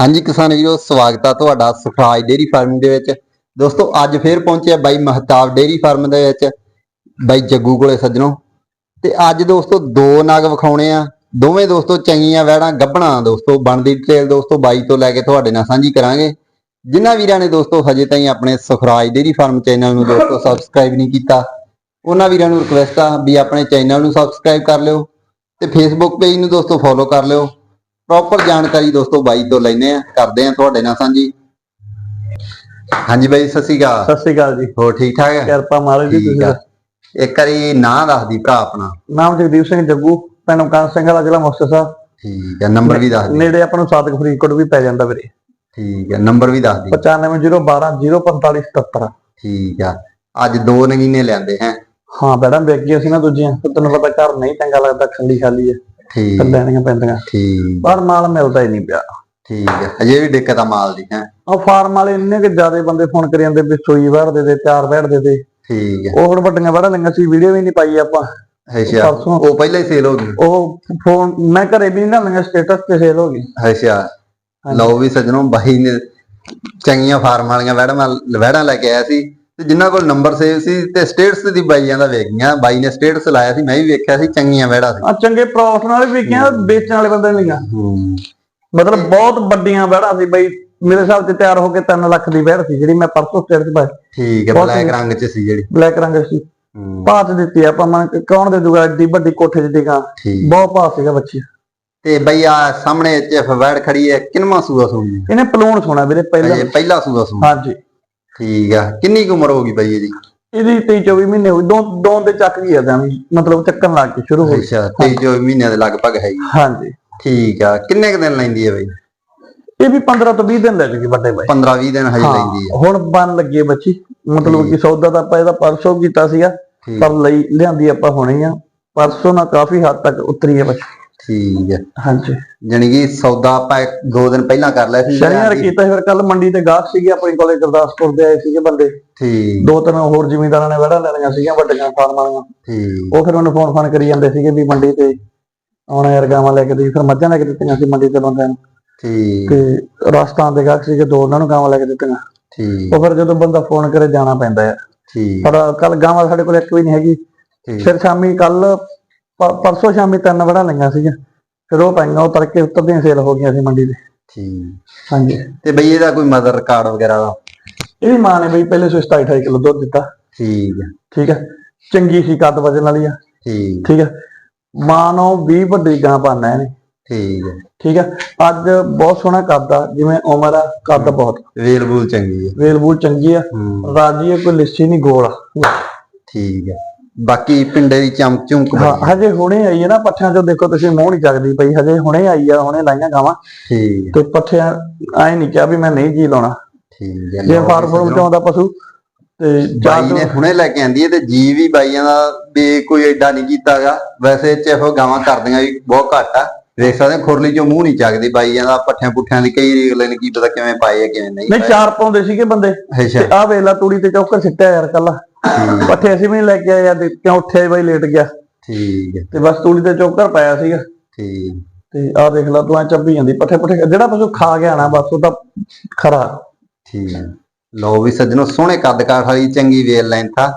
ਹਾਂਜੀ ਕਿਸਾਨ ਵੀਰੋ, ਸਵਾਗਤ ਆ ਤੁਹਾਡਾ ਸੁਖਰਾਜ ਡੇਰੀ ਫਾਰਮਿੰਗ ਦੇ ਵਿੱਚ। ਦੋਸਤੋ, ਅੱਜ ਫੇਰ ਪਹੁੰਚਿਆ ਬਾਈ ਮਹਤਾਬ ਡੇਰੀ ਫਾਰਮ ਦੇ ਵਿੱਚ, ਬਾਈ ਜੱਗੂ ਕੋਲੇ ਸੱਜਣੋ। ਤੇ ਅੱਜ ਦੋਸਤੋ, ਦੋ ਨਗ ਵਿਖਾਉਣੇ ਆ। ਦੋਵੇਂ ਦੋਸਤੋ ਚੰਗੀਆਂ ਵੈੜਾਂ ਗੱਭਣਾ ਦੋਸਤੋ, ਬਣਦੀ ਡਿਟੇਲ ਦੋਸਤੋ, ਬਾਈ ਤੋਂ ਲੈ ਕੇ ਤੁਹਾਡੇ ਨਾਲ ਸਾਂਝੀ ਕਰਾਂਗੇ। ਜਿਨ੍ਹਾਂ ਵੀਰਾਂ ਨੇ ਦੋਸਤੋ, ਹਜੇ ਤਾਈਂ ਆਪਣੇ ਸੁਖਰਾਜ ਡੇਰੀ ਫਾਰਮ ਚੈਨਲ ਨੂੰ ਦੋਸਤੋ ਸਬਸਕ੍ਰਾਈਬ ਨਹੀਂ ਕੀਤਾ, ਉਹਨਾਂ ਵੀਰਾਂ ਨੂੰ ਰਿਕਵੈਸਟ ਆ ਵੀ ਆਪਣੇ ਚੈਨਲ ਨੂੰ ਸਬਸਕ੍ਰਾਈਬ ਕਰ ਲਿਓ ਤੇ ਫੇਸਬੁੱਕ ਪੇਜ ਨੂੰ ਦੋਸਤੋ ਫੋਲੋ ਕਰ ਲਿਓ। ਪ੍ਰੋਪਰ ਜਾਣਕਾਰੀ ਦੋਸਤੋ ਬਾਈ ਤੋਂ ਲੈਨੇ ਆ ਕਰਦੇ ਆ ਤੁਹਾਡੇ ਨਾਲ ਸਾਂਝੀ। ਹਾਂਜੀ ਬਾਈ ਸਤਿ ਸ਼੍ਰੀ ਅਕਾਲ। ਸਤਿ ਸ਼੍ਰੀ ਅਕਾਲ ਜੀ। ਹੋਰ ਠੀਕ ਠਾਕ ਹੈ? ਕਿਰਪਾ ਮਾਲਕ ਜੀ ਤੁਸੀਂ ਇੱਕ ਵਾਰੀ ਨਾਂ ਦੱਸ ਦੀ ਭਰਾ ਆਪਣਾ। ਨਾਮ ਜਗਦੀਪ ਸਿੰਘ ਜੱਗੂ ਪਿੰਡ ਮਕਾਨ ਸਿੰਘ ਵਾਲਾ ਜ਼ਿਲ੍ਹਾ ਮੁਕਤਸਰ ਸਾਹਿਬ। ਠੀਕ ਹੈ ਨੰਬਰ ਵੀ ਦੱਸ ਦੀ। ਨੇੜੇ ਆਪਾਂ ਨੂੰ ਸਾਦਕ ਫਰੀਦਕੋਟ ਵੀ ਪੈ ਜਾਂਦਾ ਵੀਰੇ। ਠੀਕ ਹੈ ਨੰਬਰ ਵੀ ਦੱਸ ਦੀ। 9501204577 ਠੀਕ ਆ ਅੱਜ ਦੋ ਨਗੀਨੇ ਲਿਆਂਦੇ ਹੈ। ਹਾਂ ਬੈੜਾ ਵੇਖ ਗਏ ਸੀ ਨਾ ਦੂਜੀਆਂ ਤੈਨੂੰ ਪਤਾ ਘਰ ਨਹੀਂ ਚੰਗਾ ਲੱਗਦਾ ਖੰਡੀ ਖਾਲੀ ਹੈ ਠੀਕ। ਲੈਣੀਆਂ ਪੈਂਦੀਆਂ। ਠੀਕ। ਪਰ ਮਾਲ ਮਿਲਦਾ ਹੀ ਨਹੀਂ ਪਿਆ। ਠੀਕ ਹੈ। ਅਜੇ ਵੀ ਦਿੱਕਤ ਆ ਮਾਲ ਦੀ ਹੈ? ਉਹ ਫਾਰਮ ਵਾਲੇ ਇੰਨੇ ਕਿ ਜ਼ਿਆਦੇ ਬੰਦੇ ਫੋਨ ਕਰੀ ਜਾਂਦੇ ਵੀ ਸੋਈ ਵੜ ਦੇ ਦੇ ਚਾਰ ਵੜ ਦੇ ਦੇ। ਠੀਕ ਹੈ। ਉਹ ਹੁਣ ਵੱਡੀਆਂ ਵੜਾਂ ਲੰਗਾ ਸੀ ਵੀਡੀਓ ਵੀ ਨਹੀਂ ਪਾਈ ਆਪਾਂ। ਅੱਛਾ। ਉਹ ਪਹਿਲਾਂ ਹੀ ਸੇਲ ਹੋ ਗਈ। ਉਹ ਫੋਨ ਮੈਂ ਘਰੇ ਵੀ ਨਹੀਂ ਲੰਗਾ ਸਟੇਟਸ ਤੇ ਸੇਲ ਹੋ ਗਈ। ਅੱਛਾ। ਲਓ ਵੀ ਸੱਜਣੋ ਬਾਈ ਨੇ ਚੰਗੀਆਂ ਫਾਰਮ ਵਾਲੀਆਂ ਵੈੜਾਂ ਵੈੜਾਂ ਲੈ ਕੇ ਆਇਆ ਸੀ। ਤੇ ਜਿਨ੍ਹਾਂ ਕੋਲ ਨੰਬਰ ਸੇਵ ਸੀ ਤੇ ਸਟੇਟਸ ਦੀ ਬਾਈਆਂ ਦਾ ਵੇਖ ਗਿਆ ਬਾਈ ਨੇ ਸਟੇਟਸ ਲਾਇਆ ਸੀ ਮੈਂ ਵੀ ਵੇਖਿਆ ਸੀ ਚੰਗੀਆਂ ਵੈੜਾਂ ਸੀ। ਆ ਚੰਗੇ ਪ੍ਰੋਫਿਟ ਨਾਲ ਵੀ ਵਿਕਿਆ ਵੇਚਣ ਵਾਲੇ ਬੰਦੇ ਨਹੀਂ ਗਾ ਮਤਲਬ ਬਹੁਤ ਵੱਡੀਆਂ ਵਹਿੜਾਂ ਸੀ। ਬਈ ਮੇਰੇ ਹਿਸਾਬ ਤੇ ਤਿਆਰ ਹੋ ਕੇ 3 ਲੱਖ ਦੀ ਵਹਿੜ ਸੀ ਜਿਹੜੀ ਮੈਂ ਪਰਸੋਂ ਸਟੇਟ ਤੇ ਪਾਈ। ਠੀਕ ਹੈ ਬਲੈਕ ਰੰਗ ਚ ਸੀ ਜਿਹੜੀ। ਬਲੈਕ ਰੰਗ ਸੀ। ਭਾਤ ਦਿੱਤੀ ਆਪਾਂ ਮਨ ਕੌਣ ਦੇ ਦੂਗਾ ਏਡੀ ਵੱਡੀ ਕੋਠੇ ਕਾਂ ਠੀਕ। ਬਹੁਤ ਭਾਤ ਸੀਗਾ ਬੱਚੀ ਤੇ ਬਈ ਆ ਸਾਹਮਣੇ ਚ ਵੈੜ ਖੜੀ ਹੈ ਕਿੰਨਵਾਂ ਸੂਆ ਸੂਈ ਇਹਨੇ ਪਲੂਣ ਸੋਣਾ ਵੀਰੇ ਪਹਿਲਾਂ। ਪਹਿਲਾ ਸੂਆ ਸੂਈ ਹਾਂਜੀ। ਠੀਕ ਆ। ਕਿੰਨੀ ਕੁ ਉਮਰ ਹੋ ਗਈ ਬਈ ਇਹਦੀ? ਇਹਦੀ 23 24 ਮਹੀਨੇ ਹੋਈ। ਦੋ ਦੋ ਦੇ ਚੱਕ ਗਈ ਆ ਤਾਂ ਮਤਲਬ ਚੱਕਣ ਲੱਗ ਕੇ ਸ਼ੁਰੂ ਹੋਈ ਅੱਛਾ 23 ਜੋ ਮਹੀਨਿਆਂ ਦੇ ਲਗਭਗ ਹੈਗੀ। ਹਾਂਜੀ। ਠੀਕ ਆ। ਕਿੰਨੇ ਕੁ ਦਿਨ ਲੈਂਦੀ ਹੈ ਬਈ? ਇਹ ਵੀ 15 ਤੋਂ 20 ਦਿਨ ਲੈ ਜੂਗੀ ਵੱਡੇ ਬਾਈ। 15 20 ਦਿਨ ਹਜੇ ਲੈਂਦੀ ਹੈ ਹੁਣ ਬਣ ਲੱਗੀ ਹੈ ਬੱਚੀ। ਮਤਲਬ ਕਿ ਸੌਦਾ ਤਾਂ ਆਪਾਂ ਇਹਦਾ ਪਰਸੋਂ ਕੀਤਾ ਸੀਗਾ। ਪਰ ਲਈ ਲਿਆਂਦੀ ਆਪਾਂ ਹੁਣੇ ਆ। ਪਰਸੋਂ ਨਾਲ ਕਾਫੀ ਹੱਦ ਤੱਕ ਉਤਰੀ ਹੈ ਬੱਚੀ। ਠੀਕ ਹੈ। ਹਾਂਜੀ। ਜਾਣੀ ਕਿ ਸੌਦਾ ਆਪਾਂ ਇੱਕ- ਦੋ ਦਿਨ ਪਹਿਲਾਂ ਕਰ ਲਿਆ ਸੀ। ਸ਼ਨੀਵਾਰ ਕੀਤਾ ਸੀ, ਫਿਰ ਕੱਲ ਮੰਡੀ ਤੇ ਗਾਹਕ ਸੀਗੇ ਆਪਣੇ ਕੋਲੇ ਗੁਰਦਾਸਪੁਰ ਦੇ ਆਏ ਸੀਗੇ ਬੰਦੇ। ਠੀਕ। ਦੋ ਤਿੰਨ ਹੋਰ ਜ਼ਿਮੀਂਦਾਰਾਂ ਨੇ ਵੜਾ ਲੈਣੀਆਂ ਸੀਗੀਆਂ ਵੱਡੀਆਂ ਫਾਰਮ ਵਾਲੀਆਂ। ਠੀਕ। ਉਹ ਫਿਰ ਉਹਨੂੰ ਫੋਨ ਫਾਨ ਕਰੀ ਜਾਂਦੇ ਸੀਗੇ ਵੀ ਮੰਡੀ ਤੇ ਆਉਣਾ ਯਾਰ ਗਾਵਾਂ ਲੈ ਕੇ ਦੇ ਫਿਰ ਮੱਝਾਂ ਲੈ ਕੇ ਦਿੱਤੀਆਂ ਸੀ ਮੰਡੀ ਤੇ ਬੰਦਿਆਂ ਨੂੰ। ਠੀਕ। ਤੇ ਰਾਜਸਥਾਨ ਦੇ ਗਾਹਕ ਸੀਗੇ ਦੋ ਉਹਨਾਂ ਨੂੰ ਗਾਵਾਂ ਲੈ ਕੇ ਦਿੱਤੀਆਂ। ਠੀਕ। ਉਹ ਫਿਰ ਜਦੋਂ ਬੰਦਾ ਫੋਨ ਕਰੇ ਜਾਣਾ ਪੈਂਦਾ ਹੈ ਠੀਕ। ਪਰ ਕੱਲ ਗਾਵਾਂ ਸਾਡੇ ਕੋਲ ਇੱਕ ਵੀ ਨਹੀਂ ਹੈਗੀ। ਫਿਰ ਸ਼ਾਮੀ ਕੱਲ ਪਰਸੋਂ ਸ਼ਾਮੀ ਤਿੰਨ ਵੜਾ ਲਈਆਂ ਸੀਗੀਆਂ ਫਿਰ ਉਹ ਪਾਈਆਂ ਉਹ ਤੜਕੇ ਉੱਤਰਦੀਆਂ ਸੇਲ ਹੋ ਗਈਆਂ ਸੀ ਮੰਡੀ ਦੇ। ਠੀਕ। ਹਾਂਜੀ। ਤੇ ਬਈ ਇਹਦਾ ਕੋਈ ਮਦਰ ਰਿਕਾਰਡ ਵਗੈਰਾ ਦਾ? ਇਹਦੀ ਮਾਂ ਨੇ ਬਈ ਪਹਿਲੇ ਸੋ 27 28 ਕਿਲੋ ਦੁੱਧ ਦਿੱਤਾ। ਠੀਕ ਹੈ ਠੀਕ ਹੈ ਚੰਗੀ ਸੀ ਕੱਦ ਵਜਨ ਵਾਲੀ ਆ। ਠੀਕ। ਠੀਕ ਹੈ ਮਾਂ ਨੂੰ 20 ਵੱਡੀ ਗਾਂ ਪਾਣਾ ਇਹਨੇ। ਠੀਕ ਹੈ ਠੀਕ ਹੈ ਅੱਜ ਬਹੁਤ ਸੋਹਣਾ ਕੱਦ ਆ ਜਿਵੇਂ ਉਮਰ ਆ ਕੱਦ ਬਹੁਤ। ਵੇਲ ਬੂਲ ਚੰਗੀ ਹੈ ਵੇਲ ਬੂਲ ਚੰਗੀ ਆ। ਰਾਜੀ ਕੋਈ ਲਿੱਸੀ ਨਹੀਂ ਗੋਲ ਠੀਕ ਹੈ ਬਾਕੀ ਪਿੰਡੇ ਦੀ ਚਮਕ ਹਾਂ ਹੈ। ਹਜੇ ਹੁਣੇ ਆਈ ਹੈ ਨਾ ਪੱਠਿਆਂ ਚੋਂ ਦੇਖੋ ਤੁਸੀਂ ਮੂੰਹ ਨਹੀਂ ਚੱਕਦੀ ਪਈ ਹਜੇ ਹੁਣੇ ਆਈ ਆ ਹੁਣੇ ਲਾਈਆਂ ਗਾਵਾਂ। ਠੀਕ ਤੇ ਪੱਠਿਆਂ ਐ ਨਹੀਂ ਕਿਹਾ ਵੀ ਮੈਂ ਨਹੀਂ ਜੀ ਲਾਉਣਾ। ਠੀਕ ਹੈ ਜੇ ਫਾਰਮ ਚ ਆਉਂਦਾ ਪਸ਼ੂ ਤੇ ਬਾਈ ਨੇ ਹੁਣੇ ਲੈ ਕੇ ਆਂਦੀ ਹੈ ਤੇ ਜੀ ਵੀ ਬਾਈਆਂ ਦਾ ਵੀ ਕੋਈ ਐਡਾ ਨਹੀਂ ਕੀਤਾਗਾ। ਵੈਸੇ ਚੇਫ ਗਾਵਾਂ ਕਰਦੀਆਂ ਵੀ ਬਹੁਤ ਘੱਟ ਆ। ਦੇਖ ਸਕਦੇ ਹੋ ਖੁਰਲੀ ਚੋਂ ਮੂੰਹ ਨਹੀਂ ਚੱਕਦੀ ਬਾਈਆਂ ਦਾ ਪੱਠਿਆਂ ਪੁੱਠਿਆਂ ਦੀ ਕਈ ਰੀਗਲੇ ਨੇ ਕੀ ਪਤਾ ਕਿਵੇਂ ਪਾਏ ਆ ਕਿਵੇਂ ਨਹੀਂ ਨਹੀਂ ਚਾਰ ਪਾਉਂਦੇ ਸੀਗੇ ਬੰਦੇ ਅੱਛਾ। ਤੇ ਆ ਵੇਲਾ ਤੂੜੀ ਤੇ ਚੌਕਰ ਸਿੱਟਿਆ ਯਾਰ ਕੱਲਾ। ਪੱਠੇ ਅਸੀਂ ਵੀ ਲੈ ਕੇ ਆਏ ਯਾਰ ਤੇ ਕਿਉਂ ਉੱਠਿਆ ਬਾਈ ਲੇਟ ਗਿਆ। ਠੀਕ ਹੈ। ਤੇ ਬਸ ਤੂੜੀ ਤੇ ਚੌਕਰ ਪਾਇਆ ਸੀਗਾ। ਠੀਕ। ਤੇ ਆਹ ਦੇਖ ਲਾ ਤੂੰ ਐ ਚੱਬੀ ਜਾਂਦੀ ਪੱਠੇ ਪੁੱਠੇ ਜਿਹੜਾ ਪਸ਼ੂ ਖਾ ਗਿਆ ਨਾ ਬਸ ਉਹ ਤਾਂ ਖਰਾ। ਠੀਕ। ਹੈ। ਲਓ ਵੀ ਸੱਜਣੋ ਸੋਹਣੇ ਕੱਦ ਕਾਠ ਵਾਲੀ ਚੰਗੀ ਵੇਲ ਲੈਂਥ ਆ।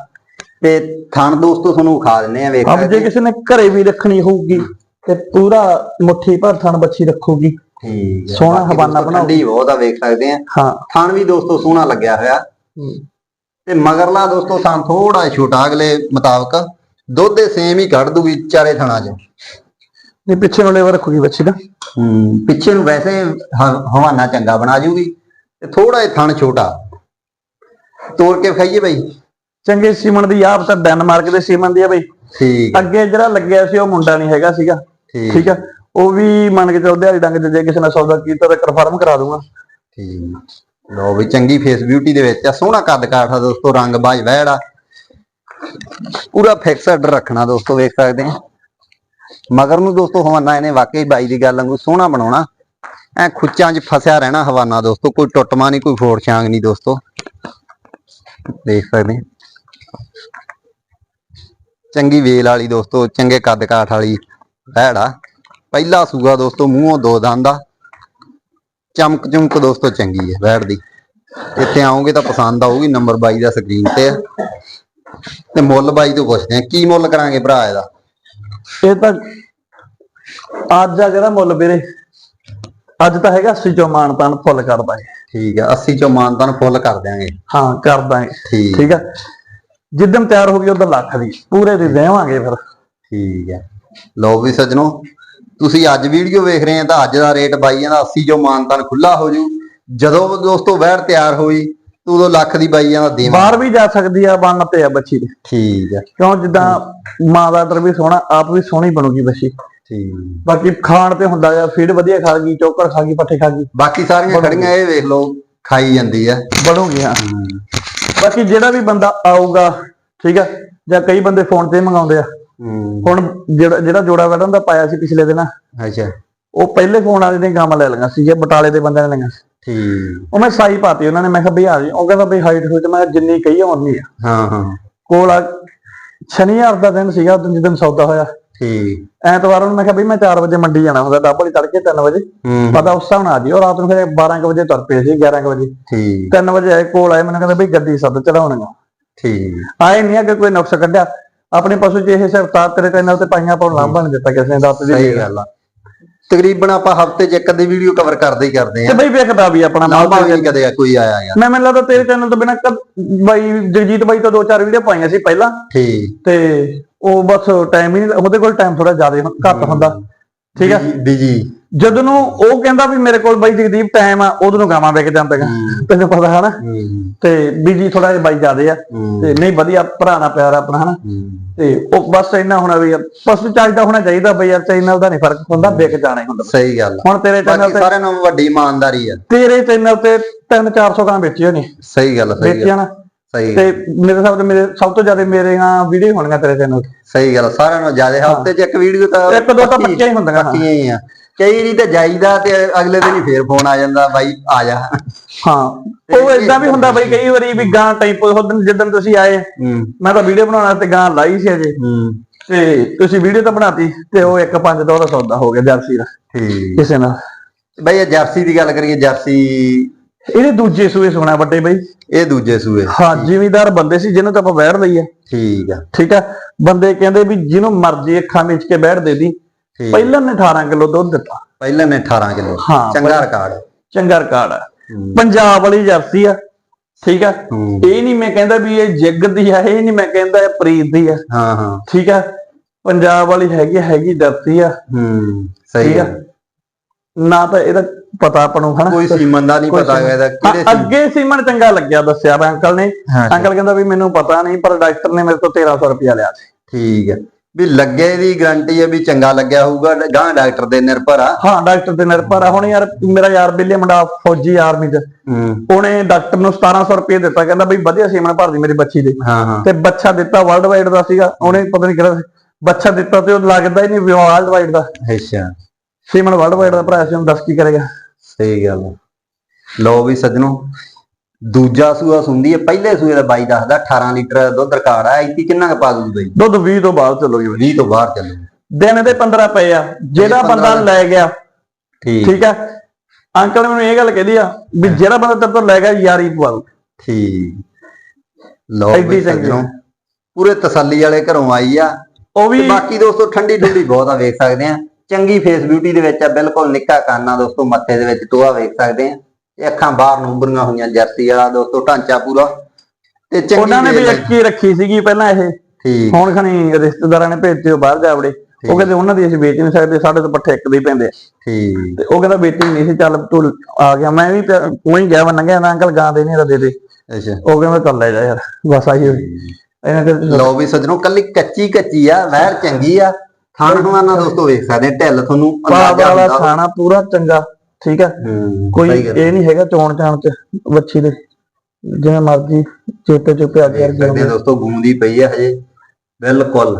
ਤੇ ਥਣ ਦੋਸਤੋ ਤੁਹਾਨੂੰ ਵਿਖਾ ਦਿੰਨੇ ਆ ਵੇਖ ਅਬ ਜੇ ਕਿਸੇ ਨੇ ਘਰੇ ਵੀ ਰੱਖਣੀ ਹੋਊਗੀ ਤੇ ਪੂਰਾ ਮੁੱਠੀ ਭਰ ਥਣ ਬੱਚੀ ਰੱਖੂਗੀ। ਠੀਕ ਹੈ। ਸੋਹਣਾ ਬਾਕੀ ਹਵਾਨਾ ਦੋਸਤੋ ਬਣਾਓ। ਠੰਡੀ ਬਹੁਤ ਆ ਵੇਖ ਸਕਦੇ ਆ। ਹਾਂ। ਥਣ ਵੀ ਦੋਸਤੋ ਸੋਹਣਾ ਲੱਗਿਆ ਹੋਇਆ। ਤੇ ਮਗਰਲਾ ਦੋਸਤੋ ਥਣ ਥੋੜਾ ਛੋਟਾ ਅਗਲੇ ਮੁਤਾਬਕ ਦੁੱਧ ਦੇ ਸੇਮ ਹੀ ਕੱਢ ਦੂਗੀ ਚਾਰੇ ਥਣਾਂ 'ਚ। ਨਹੀਂ ਪਿੱਛੇ ਨੂੰ ਲੇਵਰ ਰੱਖੂਗੀ ਬੱਚੀ ਦਾ ਹੂੰ ਪਿੱਛੇ ਨੂੰ ਵੈਸੇ ਹ- ਹਵਾਨਾ ਚੰਗਾ ਬਣਾ ਜੂਗੀ। ਤੇ ਥੋੜਾ ਜਿਹਾ ਥਣ ਛੋਟਾ। ਤੋੜ ਕੇ ਖਾਈਏ ਬਈ। ਚੰਗੇ ਸੀਮਨ ਦੀ ਆਪ ਤਾਂ ਡੈਨਮਾਰਕ ਦੇ ਸੀਮਨ ਦੀ ਆ ਬਈ। ਠੀਕ ਅੱਗੇ ਜਿਹੜਾ ਲੱਗਿਆ ਸੀ ਉਹ ਮੁੰਡਾ ਨਹੀਂ ਹੈਗਾ ਸੀਗਾ। ਠੀਕ। ਆ? ਉਹ ਵੀ ਮੰਨ ਕੇ ਚੱਲ ਦਿਹਾੜੀ ਡੰਗ ਜੇ ਕਿਸੇ ਨੇ ਸੌਦਾ ਕੀਤਾ ਤਾਂ ਕਨਫਰਮ ਕਰਾ ਦੂੰਗਾ। ਠੀਕ। ਲੋ ਵੀ ਚੰਗੀ ਫੇਸ ਬਿਊਟੀ ਦੇ ਵਿੱਚ ਆ ਸੋਹਣਾ ਕੱਦ ਕਾਠ ਆ ਦੋਸਤੋ ਰੰਗ ਬਾਜ ਵਹਿੜਾ ਪੂਰਾ ਫਿਕਸਡ ਰੱਖਣਾ ਦੋਸਤੋ ਵੇਖ ਸਕਦੇ ਆ। ਮਗਰ ਨੂੰ ਦੋਸਤੋ ਹਵਾਨਾ ਇਹਨੇ ਵਾਕਈ ਬਾਈ ਦੀ ਗੱਲ ਵਾਂਗੂ ਸੋਹਣਾ ਬਣਾਉਣਾ। ਐ ਖੁੱਚਾਂ 'ਚ ਫਸਿਆ ਰਹਿਣਾ ਹਵਾਨਾ ਦੋਸਤੋ ਕੋਈ ਟੁੱਟਮਾ ਨਹੀਂ ਕੋਈ ਫੋੜ ਛਾਂਗ ਨਹੀਂ ਦੋਸਤੋ। ਦੇਖ ਸਕਦੇ। ਚੰਗੀ ਵੇਲ ਵਾਲੀ ਦੋਸਤੋ ਚੰਗੇ ਕੱਦ ਕਾਠ ਵਾਲੀ। ਵਹਿੜਾ ਪਹਿਲਾ ਸੂਆ ਦੋਸਤੋ ਮੂੰਹੋਂ ਦੋ ਦੰਦ ਆ। ਚਮਕ ਚਮਕ ਦੋਸਤੋ ਚੰਗੀ ਹੈ ਵੈੜ ਦੀ ਇੱਥੇ ਆਓਗੇ ਤਾਂ ਪਸੰਦ ਆਊਗੀ ਨੰਬਰ 22 ਦਾ ਸਕਰੀਨ ਤੇ। ਆ ਤੇ ਮੁੱਲ ਬਾਈ ਤੋਂ ਪੁੱਛਦੇ ਆ ਕੀ ਮੁੱਲ ਕਰਾਂਗੇ ਭਰਾ ਇਹਦਾ? ਇਹ ਤਾਂ ਅੱਜ ਆ ਜਿਹੜਾ ਮੁੱਲ ਵੀਰੇ? ਅੱਜ ਤਾਂ ਹੈਗਾ 80 ਚੋਂ ਮਾਨਤਾਨ ਫੁੱਲ ਕਰਦਾ ਹੈ ਠੀਕ ਹੈ 80 ਚੋਂ ਮਾਨਤਾਨ ਫੁੱਲ ਕਰ ਦਿਆਂਗੇ। ਹਾਂ ਕਰ ਦਾਂਗੇ ਠੀਕ। ਆ। ਜਿੱਦਣ ਤਿਆਰ ਹੋ ਗਈ ਉਦੋਂ ਲੱਖ ਦੀ। ਪੂਰੇ ਦੇ ਦੇਵਾਂਗੇ ਫਿਰ। ਠੀਕ ਹੈ ਲਓ ਵੀ ਸੱਜਣੋ ਤੁਸੀਂ ਅੱਜ ਵੀਡੀਓ ਵੇਖ ਰਹੇ ਆ ਤਾਂ ਅੱਜ ਦਾ ਰੇਟ ਬਾਈਆਂ ਦਾ 80 ਜੋ ਮਾਨਤਾਨ ਖੁੱਲਾ ਹੋ ਜੂ। ਜਦੋਂ ਦੋਸਤੋ ਵੈੜ ਤਿਆਰ ਹੋਈ ਤਾਂ ਉਦੋਂ ਲੱਖ ਦੀ ਬਾਈਆਂ ਦਾ ਦੇਵਾਂ ਬਾਹਰ ਵੀ ਜਾ ਸਕਦੀ ਆ ਬੰਨ ਤੇ ਆ ਬੱਚੀ ਦੇ। ਠੀਕ ਹੈ ਕਿਉਂ ਜਿੱਦਾਂ ਮਾਂ ਦਾ ਦਰ ਵੀ ਸੋਹਣਾ ਆਪ ਵੀ ਸੋਹਣੀ ਬਣੂਗੀ ਬੱਚੀ। ਠੀਕ। ਬਾਕੀ ਖਾਣ ਤੇ ਹੁੰਦਾ ਆ ਫੀਡ ਵਧੀਆ ਖਾ ਗਈ ਚੋਕਰ ਖਾ ਗਈ ਪੱਠੇ ਖਾ ਗਈ। ਬਾਕੀ ਸਾਰੀਆਂ ਖੜੀਆਂ ਇਹ ਵੇਖ ਲਓ ਖਾਈ ਜਾਂਦੀ ਆ। ਬਣੂਗੀ ਹਾਂ। ਬਾਕੀ ਜਿਹੜਾ ਵੀ ਬੰਦਾ ਆਊਗਾ ਠੀਕ ਆ ਜਾਂ ਕਈ ਬੰਦੇ ਫੋਨ ਤੇ ਮੰਗਾਉਂਦੇ ਆ। ਹੁਣ ਜਿਹੜਾ ਜਿਹੜਾ ਜੋੜਾ ਵੜਨ ਦਾ ਪਾਇਆ ਸੀ ਪਿਛਲੇ ਦਿਨ ਅੱਛਾ। ਉਹ ਪਹਿਲੇ ਫੋਨ ਵਾਲੇ ਨੇ ਗਾਵਾਂ ਲੈ ਲਈਆਂ ਸੀ ਬਟਾਲੇ ਦੇ ਬੰਦਿਆਂ ਨੇ ਲਈਆਂ ਸੀ। ਠੀਕ। ਉਹ ਮੈਂ ਸਾਈ ਪਾਤੀ ਉਹਨਾਂ ਨੇ ਮੈਂ ਕਿਹਾ ਵੀ ਆ ਜੀ ਉਹ ਕਹਿੰਦਾ ਵੀ ਹਾਈਟ ਹੋਈ ਤੇ ਮੈਂ ਜਿੰਨੀ ਕਹੀ ਆਉਣੀ ਆ। ਹਾਂ ਹਾਂ। ਕੋਲ ਆ ਸ਼ਨੀਵਾਰ ਦਾ ਦਿਨ ਸੀਗਾ ਉਦੋਂ ਜਦੋਂ ਸੌਦਾ ਹੋਇਆ। ਠੀਕ। ਐਤਵਾਰ ਨੂੰ ਮੈਂ ਕਿਹਾ ਵੀ ਮੈਂ 4 ਵਜੇ ਮੰਡੀ ਜਾਣਾ ਹੁੰਦਾ ਡੱਬਲੀ ਤੜਕੇ 3 ਵਜੇ। ਪਤਾ ਉਸ ਹਿਸਾਬ ਨਾਲ ਆ ਜੀ ਉਹ ਰਾਤ ਨੂੰ ਫਿਰ 12 ਕੁ ਵਜੇ ਤੁਰ ਪਏ ਸੀ 11 ਕੁ ਵਜੇ। ਠੀਕ। 3 ਵਜੇ ਆਏ ਕੋਲ ਆਏ ਮੈਨੂੰ ਕਹਿੰਦਾ ਵੀ ਗੱਡੀ ਸੱਦ ਚੜਾਉਣਗਾ ਠੀਕ। ਆਏ ਨਹੀਂ ਅੱਗੇ ਕੋਈ ਨੁਕਸ ਕੱਢਿਆ। ਆਪਣੇ ਪਸ਼ੂ ਚ ਇਹ ਤੇਰੇ ਚੈਨਲ ਤੇ ਪਾਈਆਂ ਪਾਉਣ ਲਾਂਭਾ ਨਹੀਂ ਦਿੱਤਾ ਕਿਸੇ ਨੇ ਦੱਤ ਦੀ ਸਹੀ ਗੱਲ ਆ। ਤਕਰੀਬਨ ਆਪਾਂ ਹਫ਼ਤੇ 'ਚ ਇੱਕ ਅੱਧੀ ਵੀਡੀਓ ਕਵਰ ਕਰਦੇ ਹੀ ਕਰਦੇ ਤੇ ਆ ਬਈ ਵੇਖਦਾ ਵੀ ਆਪਣਾ ਮਾਲ ਵੀ ਨਹੀਂ ਕਦੇ ਕੋਈ ਆਇਆ ਯਾਰ ਮੈਂ ਮੈਨੂੰ ਲੱਗਦਾ ਤੇਰੇ ਚੈਨਲ ਤੋਂ ਬਿਨਾ ਬਾਈ ਜਗਜੀਤ ਬਾਈ ਤੋਂ ਦੋ ਚਾਰ ਵੀਡੀਓ ਪਾਈਆਂ ਸੀ ਪਹਿਲਾਂ। ਠੀਕ। ਤੇ ਉਹ ਬਸ ਟਾਈਮ ਹੀ ਨਹੀਂ ਉਹਦੇ ਕੋਲ ਟਾਈਮ ਥੋੜਾ ਜ਼ਿਆਦਾ ਘੱਟ ਹੁੰਦਾ। ਠੀਕ ਆ? ਬਿਜ਼ੀ। ਜਦੋਂ ਨੂੰ ਉਹ ਕਹਿੰਦਾ ਵੀ ਮੇਰੇ ਕੋਲ ਬਾਈ ਜਗਦੀਪ ਟਾਈਮ ਆ ਉਦੋਂ ਨੂੰ ਗਾਵਾਂ ਵੇਚ ਜਾਂਦੇਗਾ ਤੈਨੂੰ ਪਤਾ ਹੈ। ਨਾ ਤੇ ਬੀਜੀ ਥੋੜਾ ਜਿਹਾ ਬਾਈ ਜ਼ਿਆਦੇ ਆ। ਤੇ ਨਹੀਂ ਵਧੀਆ ਭਰਾਣਾ ਪਿਆਰ ਆਪਣਾ ਹਨਾ। ਤੇ ਉਹ ਬਸ ਇੰਨਾ ਹੋਣਾ ਵੀ ਪਸ਼ੂ ਚਾਹੀਦਾ ਹੋਣਾ ਚਾਹੀਦਾ ਬਈ ਯਾਰ ਚੈਨਲ ਦਾ ਨਹੀਂ ਫ਼ਰਕ ਹੁੰਦਾ ਵਿਕ ਜਾਣਾ ਹੀ ਹੁੰਦਾ ਸਹੀ ਗੱਲ ਹੁਣ ਤੇਰੇ ਚੈਨਲ ਤੇ ਸਾਰਿਆਂ ਨੂੰ ਵੱਡੀ ਇਮਾਨਦਾਰੀ ਆ। ਤੇਰੇ ਚੈਨਲ ਤੇ 3-400 ਗਾਂ ਵੇਚੀ ਹੋਣੀ। ਸਹੀ ਗੱਲ ਸਹੀ ਗੱਲ ਵੇਚੀਆਂ ਨਾ। ਸਹੀ ਤੇ ਮੇਰੇ ਹਿਸਾਬ ਮੇਰੇ ਸਭ ਤੋਂ ਜ਼ਿਆਦਾ ਮੇਰੇ ਹਾਂ ਵੀਡੀਓ ਹੋਣਗੀਆਂ ਤੇਰੇ ਚੈਨਲ ਤੇ ਸਹੀ ਗੱਲ ਸਾਰਿਆਂ ਨੂੰ ਜ਼ਿਆਦਾ ਹਫ਼ਤੇ 'ਚ ਇੱਕ ਵੀਡੀਓ ਤਾਂ ਇੱਕ ਦੋ ਤਾਂ ਪੱਕੀ- ਪੱਕੀਆਂ ਹੀ ਹੁੰਦੀਆਂ ਪੱਕੀਆਂ ਹੀ ਆ। ਕਈ ਨਹੀਂ ਤੇ ਜਾਈਦਾ ਤੇ ਅਗਲੇ ਦਿਨ ਹੀ ਫੇਰ ਫੋਨ ਆ ਜਾਂਦਾ ਬਾਈ ਆ ਜਾ। ਹਾਂ ਉਹ ਇਦਾਂ ਵੀ ਹੁੰਦਾ ਬਈ ਕਈ ਵਾਰੀ ਵੀ ਗਾਂ ਟਾਈਪ ਉਦੋਂ ਜਿੱਦਣ ਤੁਸੀਂ ਆਏ ਮੈਂ ਤਾਂ ਵੀਡੀਓ ਬਣਾਉਣਾ ਤੇ ਗਾਂ ਲਾਈ ਸੀ ਅਜੇ। ਤੇ ਤੁਸੀਂ ਵੀਡੀਓ ਤਾਂ ਬਣਾਤੀ ਤੇ ਉਹ ਇੱਕ ਪੰਜ ਦਾ ਉਹਦਾ ਸੌਦਾ ਹੋ ਗਿਆ ਜਰਸੀ ਦਾ। ਠੀਕ। ਕਿਸੇ ਨਾਲ। ਬਈ ਜਰਸੀ ਦੀ ਗੱਲ ਕਰੀਏ ਜਰਸੀ ਇਹਦੇ ਦੂਜੇ ਸੂਏ ਸੋਣਾ ਵੱਡੇ ਬਈ। ਇਹ ਦੂਜੇ ਸੂਏ। ਹਾਂ ਜ਼ਿਮੀਦਾਰ ਬੰਦੇ ਸੀ ਜਿਹਨੂੰ ਤਾਂ ਆਪਾਂ ਬੈਠ ਲਈ ਆ ਠੀਕ ਆ। ਠੀਕ ਆ? ਬੰਦੇ ਕਹਿੰਦੇ ਵੀ ਜਿਹਨੂੰ ਮਰਜ਼ੀ ਅੱਖਾਂ ਵਿੱਚ ਕੇ ਬੈਠ ਦੇ ਦੀ। ਪਹਿਲਾਂ ਨੇ 18 ਕਿਲੋ ਦੁੱਧ ਦਿੱਤਾ। ਪਹਿਲਾਂ ਨੇ 18 ਕਿਲੋ। ਚੰਗਾ ਰਿਕਾਰਡ। ਚੰਗਾ ਰਿਕਾਰਡ ਆ। ਪੰਜਾਬ ਵਾਲੀ ਜਰਸੀ ਆ। ਠੀਕ ਆ। ਇਹ ਨਹੀਂ ਮੈਂ ਕਹਿੰਦਾ ਵੀ ਇਹ ਜਿੱਗ ਦੀ ਆ ਇਹ ਨਹੀਂ ਮੈਂ ਕਹਿੰਦਾ ਇਹ ਪ੍ਰੀਤ ਦੀ ਆ। ਹਾਂ ਹਾਂ। ਠੀਕ ਆ? ਪੰਜਾਬ ਵਾਲੀ ਹੈਗੀ ਹੈਗੀ ਜਰਸੀ ਆ। ਹੂੰ ਸਹੀ ਆ। ਨਾ ਤਾਂ ਇਹਦਾ ਪਤਾ ਆਪਾਂ ਨੂੰ ਹਨਾ? ਕੋਈ ਸੀਮਨ ਦਾ ਨਹੀਂ ਪਤਾ ਸੀਮਨ- ਇਹਦਾ ਕਿਹੜੇ ਅੱਗੇ ਸੀਮਨ ਚੰਗਾ ਲੱਗਿਆ ਦੱਸਿਆ ਅੰਕਲ ਨੇ। ਅੰਕਲ ਕਹਿੰਦਾ ਵੀ ਮੈਨੂੰ ਪਤਾ ਨਹੀਂ ਪਰ ਡਾਕਟਰ ਨੇ ਮੇਰੇ ਤੋਂ 1300 ਰੁਪਇਆ ਲਿਆ ਸੀ। ਠੀਕ ਹੈ। ਵੀ ਲੱਗੇ ਦੀ ਗਾਰੰਟੀ ਹੈ ਵੀ ਚੰਗਾ ਲੱਗਿਆ ਹੋਊਗਾ ਗਾਂ ਡਾਕਟਰ ਦੇ ਨਿਰਭਰ ਆ। ਹਾਂ ਡਾਕਟਰ ਤੇ ਨਿਰਭਰ ਆ। ਹੁਣ ਯਾਰ ਮੇਰਾ ਯਾਰ ਬਿੱਲੇ ਮੁੰਡਾ ਫੌਜੀ ਆਰਮੀ ਚ। ਉਹਨੇ ਡਾਕਟਰ ਨੂੰ 1700 ਰੁਪਏ ਦਿੱਤਾ ਕਹਿੰਦਾ ਬਈ ਵਧੀਆ ਸੀਮਨ ਭਰਦੀ ਮੇਰੀ ਬੱਚੀ ਦੇ। ਤੇ ਬੱਚਾ ਦਿੱਤਾ ਵਰਲਡ ਵਾਈਡ ਦਾ ਸੀਗਾ। ਉਹਨੇ ਪਤਾ ਨਹੀਂ ਕਿਹੜਾ। ਬੱਚਾ ਦਿੱਤਾ ਤੇ ਉਹ ਲੱਗਦਾ ਹੀ ਨਹੀਂ ਵਰਲਡ ਵਾਈਡ ਦਾ। ਅੱਛਾ। ਸੀਮਨ ਵਰਲਡ ਵਾਈਡ ਦਾ ਭਰਾ ਸੀ ਉਹਨੂੰ ਦੱਸ ਕੀ ਕਰੇਗਾ। ਸਹੀ ਗੱਲ ਆ। ਲਓ ਵੀ ਸੱਜਣੋ ਦੂਜਾ ਸੂਆ ਸੁੰਦੀ ਹੈ ਪਹਿਲੇ ਸੂਏ ਦਾ ਬਾਈ ਦੱਸਦਾ 18 ਲੀਟਰ ਦੁੱਧ ਰਿਕਾਰਡ ਆ ਇੱਥੇ ਕਿੰਨਾ ਕੁ ਪਾ ਦੂ ਬਈ? ਦੁੱਧ 20 ਤੋਂ ਬਾਅਦ ਚੱਲੋਗੀ ਬਈ। 20 ਤੋਂ ਬਾਹਰ ਚੱਲੂ। ਦਿਨ ਦੇ 15 ਪਏ ਆ ਜਿਹੜਾ ਬੰਦਾ ਲੈ ਗਿਆ ਠੀਕ। ਠੀਕ ਆ? ਅੰਕਲ ਨੇ ਮੈਨੂੰ ਇਹ ਗੱਲ ਕਹਦੀ ਆ ਵੀ ਜਿਹੜਾ ਬੰਦਾ ਤੇਰੇ ਤੋਂ ਲੈ ਗਿਆ ਯਾਰੀ ਪਵਾ ਦੂ ਠੀਕ। ਲਓ ਐਡੀ ਵੀ ਚੰਗੀ। ਸੱਜਣੋ ਪੂਰੇ ਤਸੱਲੀ ਵਾਲੇ ਘਰੋਂ ਆਈ ਆ। ਉਹ ਵੀ ਤੇ ਬਾਕੀ ਦੋਸਤੋ ਠੰਡੀ ਠੰਡੀ ਬਹੁਤ ਆ ਵੇਖ ਸਕਦੇ ਆ। ਚੰਗੀ ਫੇਸ ਬਿਊਟੀ ਦੇ ਵਿੱਚ ਆ ਬਿਲਕੁਲ ਨਿੱਕਾ ਕਾਨਾ ਦੋਸਤੋ ਮੱਥੇ ਦੇ ਵਿੱਚ ਟੋਆ ਵੇਖ ਸਕਦੇ ਆ। ਇਹ ਅੱਖਾਂ ਬਾਹਰ ਨੂੰ ਉਭਰੀਆਂ ਹੋਈਆਂ ਜਰਸੀ ਵਾਲਾ ਦੋਸਤੋ ਢਾਂਚਾ ਪੂਰਾ। ਤੇ ਚੰਗੀ ਉਹਨਾਂ ਨੇ ਵੀ। ਅੱਕੀ ਰੱਖੀ ਸੀਗੀ ਪਹਿਲਾਂ ਇਹ। ਠੀਕ। ਹੁਣ ਖਣੀ ਰਿਸ਼ਤੇਦਾਰਾਂ ਨੇ ਉਹ ਬਾਹਰ ਜਾ ਵੜੇ। ਉਹ ਕਹਿੰਦੇ ਉਹਨਾਂ ਦੀ ਅਸੀਂ ਵੇਚ ਨਹੀਂ ਸਕਦੇ ਸਾਡੇ ਤੋਂ ਪੱਠੇ ਇੱਕ ਦੇ ਹੀ ਪੈਂਦੇ। ਠੀਕ। ਤੇ ਉਹ ਕਹਿੰਦਾ ਵੇਚੀ ਨਹੀਂ ਸੀ ਚੱਲ ਤੂੰ ਆ ਗਿਆ। ਮੈਂ ਵੀ ਉਹੀ ਗਿਆ ਮੈਂ ਲੰਘਿਆ ਨਾ ਅੰਕਲ ਗਾਂ ਦੇ ਨਹੀਂ ਦੇ ਦੇ। ਅੱਛਾ। ਉਹ ਕਹਿੰਦਾ ਲੈ ਜਾ ਯਾਰ ਬਸ ਆਹੀ ਹੋਈ ਇਹਨਾਂ ਦੇ ਲਓ ਵੀ ਸੱਜਣੋ ਕੱਲੀ ਕੱਚੀ ਕੱਚੀ ਆ ਵਹਿਰ ਚੰਗੀ ਆ। ਖਾਣ ਖਵਾਨਾ ਦੋਸਤੋ ਵੇਖ ਸਕਦੇ ਢਿੱਲ ਤੁਹਾਨੂੰ ਅੰਦਾਜ਼ਾ ਵਾਲਾ ਹੁੰਦਾ। ਖਾਣਾ ਪੂਰਾ ਚੰਗਾ ਠੀਕ ਆ ਹੂੰ, ਕੋਈ। ਇਹ ਨਹੀਂ ਹੈਗਾ ਚੋਣ ਚਾਣ ਚ ਵੱਛੀ ਦੇ ਜਿਵੇਂ ਮਰਜ਼ੀ ਚੇਪੇ ਚੁਪੇ ਆ। ਦੋਸਤੋ ਗੂੰਦੀ ਪਈ ਆ ਹਜੇ ਬਿਲਕੁਲ।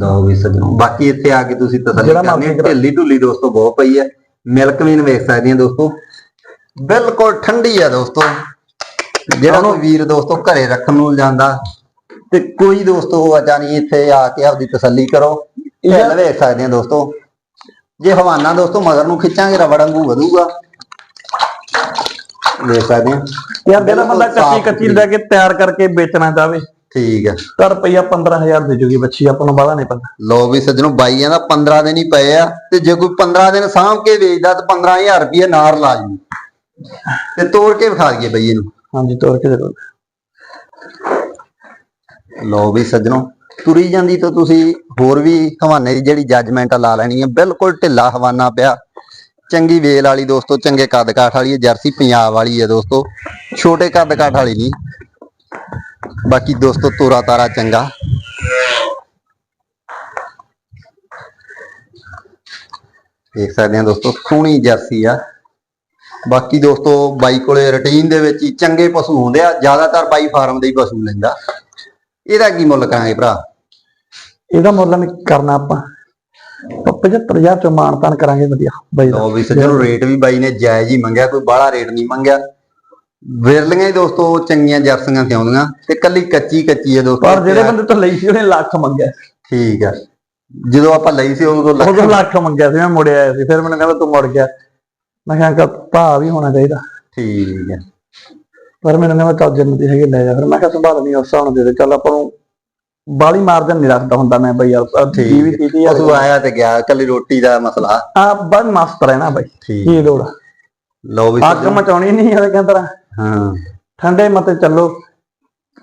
ਲਓ ਵੀ ਸੱਜਣੋ। ਬਾਕੀ ਇੱਥੇ ਆ ਕੇ ਤੁਸੀਂ ਤਸੱਲੀ ਜਿਹੜਾ ਕਰਨੀ ਹੈ। ਮਰਜ਼ੀ ਕਰਾ- ਢਿੱਲੀ ਢੁੱਲੀ ਦੋਸਤੋ ਬਹੁਤ ਪਈ ਹੈ। ਮਿਲਕ ਵੀਨ ਵੇਖ ਸਕਦੇ ਆ ਦੋਸਤੋ। ਬਿਲਕੁਲ ਠੰਡੀ ਆ ਦੋਸਤੋ। ਜਿਹੜਾ ਕੋਈ ਵੀਰ ਦੋਸਤੋ ਘਰੇ ਰੱਖਣ ਨੂੰ ਜਾਂਦਾ ਤੇ ਕੋਈ ਦੋਸਤੋ ਅਜਾ ਨਹੀਂ ਇੱਥੇ ਆ ਕੇ ਆਪਦੀ ਤਸੱਲੀ ਕਰੋ। ਇਹ ਵੇਖ ਸਕਦੇ ਆ ਦੋਸਤੋ। ਜੇ ਹਵਾਨਾ ਦੋਸਤੋ ਮਗਰ ਨੂੰ ਖਿੱਚਾਂਗੇ ਰਬੜ ਵਾਂਗੂ ਵਧੂਗਾ। ਦੇਖ ਸਕਦੇ ਆ। ਯਾਰ ਜਿਹੜਾ ਬੰਦਾ ਕੱਚੀ ਕੱਚੀ ਲੈ ਕੇ ਤਿਆਰ ਕਰਕੇ ਵੇਚਣਾ ਚਾਹਵੇ। ਠੀਕ ਆ। ਤਾਂ ਰੁਪਈਆ 15000 ਦੇ ਜੂਗੀ ਬੱਚੀ ਆਪਾਂ ਨੂੰ ਬਾਹਲਾ ਨਹੀਂ ਪਤਾ ਲੋ ਵੀ ਸੱਜਣੋ ਬਾਈਆਂ ਦਾ 15 ਦਿਨ ਹੀ ਪਏ ਆ ਤੇ ਜੇ ਕੋਈ 15 ਦਿਨ ਸਾਂਭ ਕੇ ਵੇਚਦਾ ਤਾਂ 15000 ਰੁਪਏ ਨਾਰ ਲਾ ਜੂ। ਤੇ ਤੋੜ ਕੇ ਵਿਖਾ ਦਈਏ ਬਈ ਇਹਨੂੰ। ਹਾਂਜੀ ਤੋਰ ਕੇ ਜ਼ਰੂਰ। ਲੋ ਵੀ ਸੱਜਣੋ ਤੁਰੀ ਜਾਂਦੀ ਤਾਂ ਤੁਸੀਂ ਹੋਰ ਵੀ ਹਵਾਨੇ ਦੀ ਜਿਹੜੀ ਜੱਜਮੈਂਟ ਲਾ ਲੈਣੀ ਹੈ ਬਿਲਕੁਲ ਢਿੱਲਾ ਹਵਾਨਾ ਪਿਆ। ਚੰਗੀ ਵੇਲ ਵਾਲੀ ਦੋਸਤੋ ਚੰਗੇ ਕੱਦ ਕਾਠ ਵਾਲੀ ਹੈ ਜਰਸੀ ਪੰਜਾਬ ਵਾਲੀ ਹੈ ਦੋਸਤੋ। ਛੋਟੇ ਕੱਦ ਕਾਠ ਵਾਲੀ ਨਹੀਂ। ਬਾਕੀ ਦੋਸਤੋ ਤੋਰਾ ਤਾਰਾ ਚੰਗਾ। ਦੇਖ ਸਕਦੇ ਆ ਦੋਸਤੋ ਸੋਹਣੀ ਜਰਸੀ ਆ। ਬਾਕੀ ਦੋਸਤੋ ਬਾਈ ਕੋਲੇ ਰੁਟੀਨ ਦੇ ਵਿੱਚ ਹੀ ਚੰਗੇ ਪਸ਼ੂ ਹੁੰਦੇ ਆ ਜ਼ਿਆਦਾਤਰ ਬਾਈ ਫਾਰਮ ਦੇ ਹੀ ਪਸ਼ੂ ਲੈਂਦਾ। ਇਹਦਾ ਕੀ ਮੁੱਲ ਕਰਾਂਗੇ ਭਰਾ? ਇਹਦਾ ਮੁੱਲ ਨਹੀਂ ਕਰਨਾ ਆਪਾਂ। ਆਪਾਂ 75000 ਚੋਂ ਮਾਨਤਾਨ ਕਰਾਂਗੇ ਵਧੀਆ ਬਾਈ ਦਾ। ਲੋ ਵੀ ਸੱਜਣੋ ਰੇਟ ਵੀ ਬਾਈ ਨੇ ਜਾਇਜ਼ ਹੀ ਮੰਗਿਆ ਕੋਈ ਬਾਹਲਾ ਰੇਟ ਨਹੀਂ ਮੰਗਿਆ। ਵਿਰਲੀਆਂ ਹੀ ਦੋਸਤੋ ਚੰਗੀਆਂ ਜਰਸੀਆਂ ਤੇ ਆਉਂਦੀਆਂ ਤੇ ਕੱਲੀ ਕੱਚੀ ਕੱਚੀ ਹੈ ਦੋਸਤੋ। ਪਰ ਜਿਹੜੇ ਬੰਦੇ ਤੋਂ ਲਈ ਸੀ ਉਹਨੇ ਲੱਖ ਮੰਗਿਆ। ਠੀਕ ਆ। ਜਦੋਂ ਆਪਾਂ ਲਈ ਸੀ ਉਦੋਂ ਲੱਖ ਉਦੋਂ ਲੱਖ ਮੰਗਿਆ ਸੀ ਮੈਂ ਮੁੜਿਆ ਆਇਆ ਸੀ ਫਿਰ ਮੈਨੂੰ ਕਹਿੰਦਾ ਤੂੰ ਮੁੜ ਗਿਆ। ਮੈਂ ਕਿਹਾ ਕਿ ਭਾ ਵੀ ਹੋਣਾ ਚਾਹੀਦਾ। ਠੀਕ ਹੈ ਪਰ ਮੈਨੂੰ ਕਹਿੰਦਾ ਜਿੰਨ ਦੀ ਹੈਗੀ ਲੈ ਜਾ। ਫਿਰ ਮੈਂ ਕਿਹਾ ਸੰਭਾਲ ਨਹੀਂ ਉਸ ਨਾਲ ਦੇ ਦੇ। ਚੱਲ ਆਪਾਂ ਨੂੰ ਬਾਲੀ ਮਾਰਜਨ ਨਹੀਂ ਰੱਖਦਾ ਹੁੰਦਾ ਮੈਂ ਬਈ ਯਾਰ ਠੀਕ ਵੀ ਯਾਰ ਪਸ਼ੂ ਆਇਆ ਤੇ ਗਿਆ ਕੱਲੀ ਰੋਟੀ ਦਾ ਮਸਲਾ। ਆ ਬਸ ਮਸਤ ਰਹਿਣਾ ਬਾਈ ਠੀਕ ਲੋੜ ਆ? ਲੋ ਵੀ ਅੱਗ ਮਚਾਉਣੀ ਨਹੀਂ ਇਹ ਕਹਿੰਦਾ ਹਾਂ। ਠੰਡੇ ਮਤੇ ਚੱਲੋ।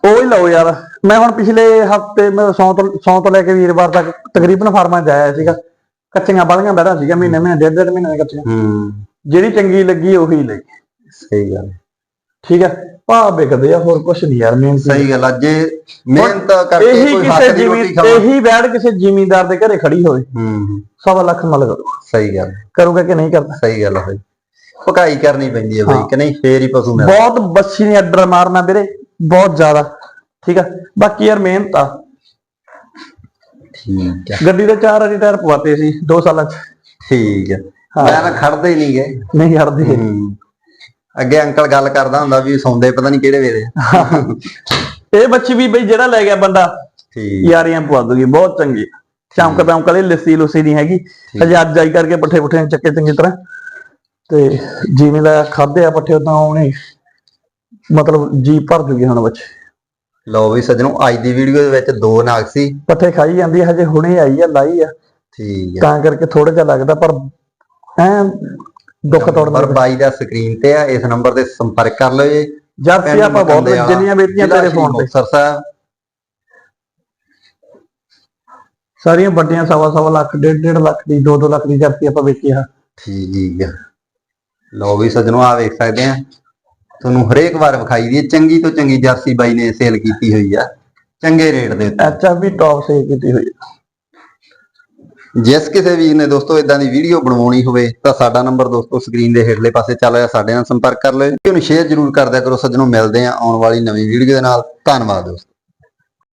ਉਹ ਹੀ ਲਓ ਯਾਰ। ਮੈਂ ਹੁਣ ਪਿਛਲੇ ਹਫ਼ਤੇ ਮੈਂ ਸੌ ਤੋਂ ਸੌ ਤੋਂ ਲੈ ਕੇ ਵੀਰਵਾਰ ਤੱਕ ਤਕਰੀਬਨ ਫਾਰਮਾਂ 'ਚ ਆਇਆ ਸੀਗਾ। ਕੱਚੀਆਂ ਬਾਲੀਆਂ ਬੈਠਾ ਸੀਗਾ ਮਹੀਨੇ ਮਹੀਨੇ ਡੇਢ ਡੇਢ ਮਹੀਨੇ ਦੀਆਂ ਕੱਚੀਆਂ। ਹੂੰ। ਜਿਹੜੀ ਚੰਗੀ ਲੱਗੀ ਉਹੀ ਲਈ ਸਹੀ ਗੱਲ। ਠੀਕ ਹੈ ਭਾਅ ਵਿਕਦੇ ਆ ਹੋਰ ਕੁਛ ਨਹੀਂ ਯਾਰ ਮਿਹਨਤ। ਸਹੀ ਗੱਲ ਆ। ਜੇ ਮਿਹਨਤ ਕਰਕੇ ਇਹੀ ਕੋਈ ਹੱਥ ਕਿਸੇ ਦੀ ਰੋਟੀ ਜ਼ਿਮੀ ਖਾਵਾ। ਇਹੀ ਬੈਠ ਕਿਸੇ ਜ਼ਿਮੀਂਦਾਰ ਦੇ ਘਰੇ ਖੜੀ ਹੋਵੇ। ਹੂੰ। ਸਵਾ ਲੱਖ ਮਲ ਕਰੂ ਸਹੀ ਗੱਲ। ਕਰੂਗਾ ਕਿ ਨਹੀਂ ਕਰਦਾ? ਸਹੀ ਗੱਲ ਹੈ ਪਕਾਈ ਕਰਨੀ ਪੈਂਦੀ ਹੈ ਬਈ। ਕਿ ਨਹੀਂ? ਫੇਰ ਹੀ ਪਸ਼ੂ ਮਿਲਦਾ। ਬਹੁਤ ਬੱਚੀ ਨੇ ਅੱਡਰ ਮਾਰਨਾ ਵੀਰੇ ਬਹੁਤ ਜ਼ਿਆਦਾ ਠੀਕ ਆ? ਬਾਕੀ ਯਾਰ ਮਿਹਨਤ ਆ। ਠੀਕ ਹੈ ਗੱਡੀ ਦੇ ਚਾਰ ਵਾਰੀ ਟਾਇਰ ਪਵਾਤੇ ਸੀ 2 ਸਾਲਾਂ ਚ। ਠੀਕ ਹਾਂ। ਮੈਂ ਨਾ ਖੜਦੇ ਹੀ ਨਹੀਂ ਗਏ। ਨਹੀਂ ਹੂੰ। ਅੱਗੇ ਅੰਕਲ ਗੱਲ ਕਰਦਾ ਹੁੰਦਾ ਵੀ ਸੌਂਦੇ ਪਤਾ ਨਹੀਂ ਕਿਹੜੇ ਵੇਲੇ। ਇਹ ਬੱਚੀ ਵੀ ਬਈ ਜਿਹੜਾ ਲੈ ਗਿਆ ਬੰਦਾ ਠੀਕ। ਯਾਰੀਆਂ ਪਵਾ ਦੂਗੀ ਬਹੁਤ ਚੰਗੀ। ਚਮਕ ਦਮਕ ਵਾਲੀ ਲੱਸੀ ਲੁੱਸੀ ਨਹੀਂ ਹੈਗੀ। ਹਜੇ ਅੱਜ ਆਈ ਕਰਕੇ ਪੱਠੇ ਪੁੱਠੇ ਚੱਕੇ ਚੰਗੀ ਤਰ੍ਹਾਂ। ਤੇ ਜਿਵੇਂ ਦਾ ਖਾਦੇ ਆ ਪੱਠੇ ਉਦਾਂ ਉਹਨੇ ਮਤਲਬ ਜੀ ਭਰ ਜੂਗੀ ਹੁਣ ਬੱਚੇ ਲਓ ਵੀ ਸੱਜਣੋ ਅੱਜ ਦੀ ਵੀਡੀਓ ਦੇ ਵਿੱਚ ਦੋ ਨਾਗ ਸੀ। ਪੱਠੇ ਖਾਈ ਜਾਂਦੀ ਆ, ਹਜੇ ਹੁਣੇ ਆਈ ਆ ਲਾਈ ਆ। ਠੀਕ ਹੈ ਤਾਂ ਕਰਕੇ ਥੋੜਾ ਜਿਹਾ ਲੱਗਦਾ ਪਰ ਐ ਦੁੱਖ ਤੋੜਨ ਪਰ ਬਾਈ ਦਾ ਸਕਰੀਨ ਤੇ ਆ ਇਸ ਨੰਬਰ ਤੇ ਸੰਪਰਕ ਕਰ ਲਿਓ ਜੀ। ਜਦ ਸੀ ਆਪਾਂ ਬਹੁਤ ਜਿੰਨੀਆਂ ਜ਼ਿਲ੍ਹਾ ਤੇਰੇ ਸ਼੍ਰੀ ਫੋਨ ਤੇ। ਮੁਕਤਸਰ ਸਾਹਿਬ। ਸਾਰੀਆਂ ਵੱਡੀਆਂ ਸਵਾ ਸਵਾ ਲੱਖ ਡੇਢ ਡੇਢ ਲੱਖ ਦੀ 2 2 ਲੱਖ ਦੀ ਜਰਸੀ ਆਪਾਂ ਵੇਚੀ ਆ। ਠੀਕ ਹੈ ਲਓ ਵੀ ਸੱਜਣੋ ਆ ਵੇਖ ਸਕਦੇ ਆ। ਤੁਹਾਨੂੰ ਹਰੇਕ ਵਾਰ ਵਿਖਾਈ ਦੀ ਚੰਗੀ ਤੋਂ ਚੰਗੀ ਜਰਸੀ ਬਾਈ ਨੇ ਸੇਲ ਕੀਤੀ ਹੋਈ ਆ। ਚੰਗੇ ਰੇਟ ਦੇ ਉੱਤੇ। ਐਚ ਵੀ ਟੌਪ ਸੇ ਕੀਤੀ ਹੋਈ। ਜਿਸ ਕਿਸੇ ਵੀਰ ਨੇ ਦੋਸਤੋ ਇਦਾਂ ਦੀ ਵੀਡੀਓ ਬਣਵਾਉਣੀ ਹੋਵੇ ਤਾਂ ਸਾਡਾ ਨੰਬਰ ਦੋਸਤੋ ਸਕਰੀਨ ਦੇ ਹੇਠਲੇ ਪਾਸੇ ਚੱਲ ਰਿਹਾ। ਸਾਡੇ ਨਾਲ ਸੰਪਰਕ ਕਰ ਲਿਓ। ਵੀਡੀਓ ਨੂੰ ਸ਼ੇਅਰ ਜ਼ਰੂਰ ਕਰ ਦਿਆ ਕਰੋ। ਸੱਜਣੋ ਮਿਲਦੇ ਆ ਆਉਣ ਵਾਲੀ ਨਵੀਂ ਵੀਡੀਓ ਦੇ ਨਾਲ। ਧੰਨਵਾਦ ਦੋਸਤੋ।